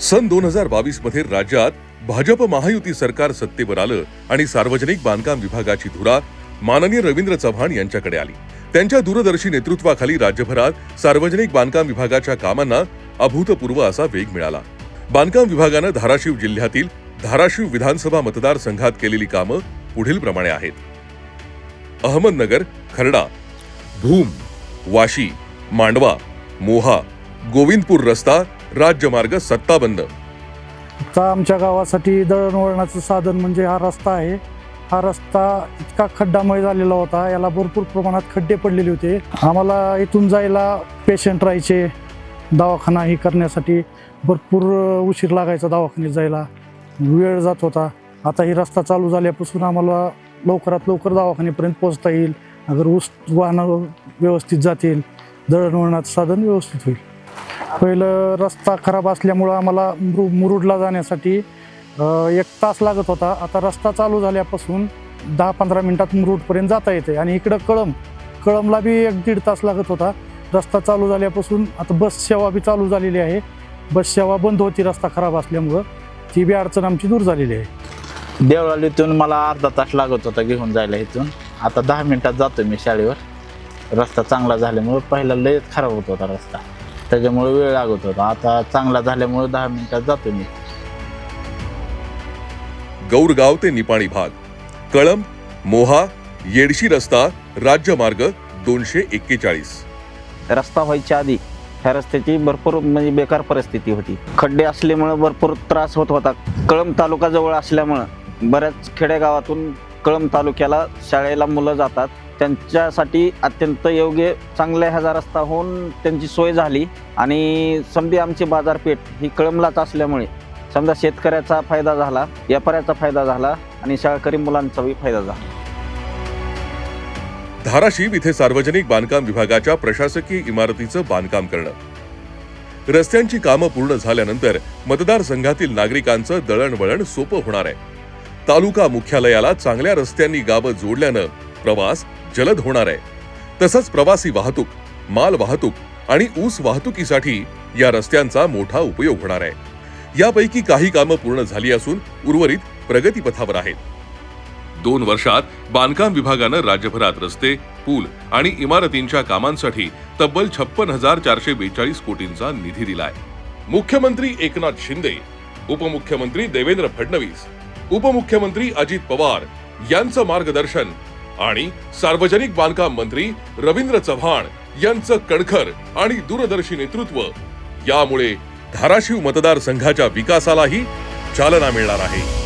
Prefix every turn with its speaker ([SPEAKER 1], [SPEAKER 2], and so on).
[SPEAKER 1] सन दोन हजार बावीसमध्ये राज्यात भाजप महायुती सरकार सत्तेवर आलं आणि सार्वजनिक बांधकाम विभागाची धुरा माननीय रवींद्र चव्हाण यांच्याकडे आली. त्यांच्या दूरदर्शी नेतृत्वाखाली राज्यभरात सार्वजनिक बांधकाम विभागाच्या कामांना अभूतपूर्व असा वेग मिळाला. बांधकाम विभागानं धाराशिव जिल्ह्यातील धाराशिव विधानसभा मतदारसंघात केलेली कामं पुढील प्रमाणे आहेत. अहमदनगर खर्डा भूम वाशी मांडवा मोहा गोविंदपूर रस्ता राज्यमार्ग सत्ता बंद.
[SPEAKER 2] आता आमच्या गावासाठी दळणवळणाचं साधन म्हणजे हा रस्ता आहे. हा रस्ता इतका खड्डामय झालेला होता याला भरपूर प्रमाणात खड्डे पडलेले होते. आम्हाला इथून जायला पेशंट राहायचे दवाखाना हे करण्यासाठी भरपूर उशीर लागायचा दवाखान्यात जायला. वेळ जात होता. आता ही रस्ता चालू झाल्यापासून आम्हाला लवकरात लवकर दवाखान्यापर्यंत पोहोचता येईल. अगर ऊस वाहनं व्यवस्थित जातील दळणवळणाचं साधन व्यवस्थित होईल. पहिलं रस्ता खराब असल्यामुळं आम्हाला मुरु मुरुडला जाण्यासाठी एक तास लागत होता. आता रस्ता चालू झाल्यापासून दहा पंधरा मिनटात मुरुडपर्यंत जाता येते आणि इकडं कळम कळमला बी एक दीड तास लागत होता. रस्ता चालू झाल्यापासून आता बस सेवा बी चालू झालेली आहे. बस सेवा बंद होती रस्ता खराब असल्यामुळं. ती बी अडचण आमची दूर झालेली आहे.
[SPEAKER 3] देवळालीतून मला अर्धा तास लागत होता घेऊन जायला इथून. आता दहा मिनटात जातो मी शाळेवर. रस्ता चांगला झाल्यामुळं पहिला लय खराब होत होता रस्ता. त्याच्यामुळे वेळ लागत होता. आता चांगला झाल्यामुळे दहा मिनिटात जातो मी.
[SPEAKER 1] गौरगाव ते निपाणी भाग. कळंब मोहा येडशी रस्ता राज्यमार्ग दोनशे एक्केचाळीस.
[SPEAKER 4] रस्ता व्हायच्या आधी ह्या रस्त्याची भरपूर म्हणजे बेकार परिस्थिती होती. खड्डे असल्यामुळं भरपूर त्रास होत होता. कळंब तालुका जवळ असल्यामुळं बऱ्याच खेडेगावातून कळंब तालुक्याला शाळेला मुलं जातात. त्यांच्यासाठी अत्यंत योग्य चांगल्या ह्याचा रस्ता होऊन त्यांची सोय झाली. आणि समधी आमची बाजारपेठ ही कळमलाच असल्यामुळे समजा शेतकऱ्याचा फायदा झाला व्यापाऱ्याचा फायदा झाला आणि शाळकरी मुलांचाही फायदा झाला.
[SPEAKER 1] धाराशिव इथे सार्वजनिक बांधकाम विभागाच्या प्रशासकीय इमारतीचं बांधकाम करणं. रस्त्यांची कामं पूर्ण झाल्यानंतर मतदारसंघातील नागरिकांचं दळणवळण सोपं होणार आहे. तालुका मुख्यालयाला चांगल्या रस्त्यांनी गावं जोडल्यानं प्रवास जलद होणार आहे. तसंच प्रवासी वाहतूक माल वाहतूक आणि ऊस वाहतुकीसाठी या रस्त्यांचा मोठा उपयोग होणार आहे. यापैकी काही कामं पूर्ण झाली असून उर्वरित प्रगतीपथावर आहेत. दोन वर्षात बांधकाम विभागानं राज्यभरात रस्ते पूल आणि इमारतींच्या कामांसाठी तब्बल छप्पन हजार चारशे बेचाळीस कोटींचा निधी दिलाय. मुख्यमंत्री एकनाथ शिंदे उपमुख्यमंत्री देवेंद्र फडणवीस उपमुख्यमंत्री अजित पवार यांचं मार्गदर्शन आणि सार्वजनिक बांधकाम मंत्री रवींद्र चव्हाण यांचं कणखर आणि दूरदर्शी नेतृत्व. यामुळे धाराशिव मतदारसंघाच्या विकासालाही चालना मिळणार आहे.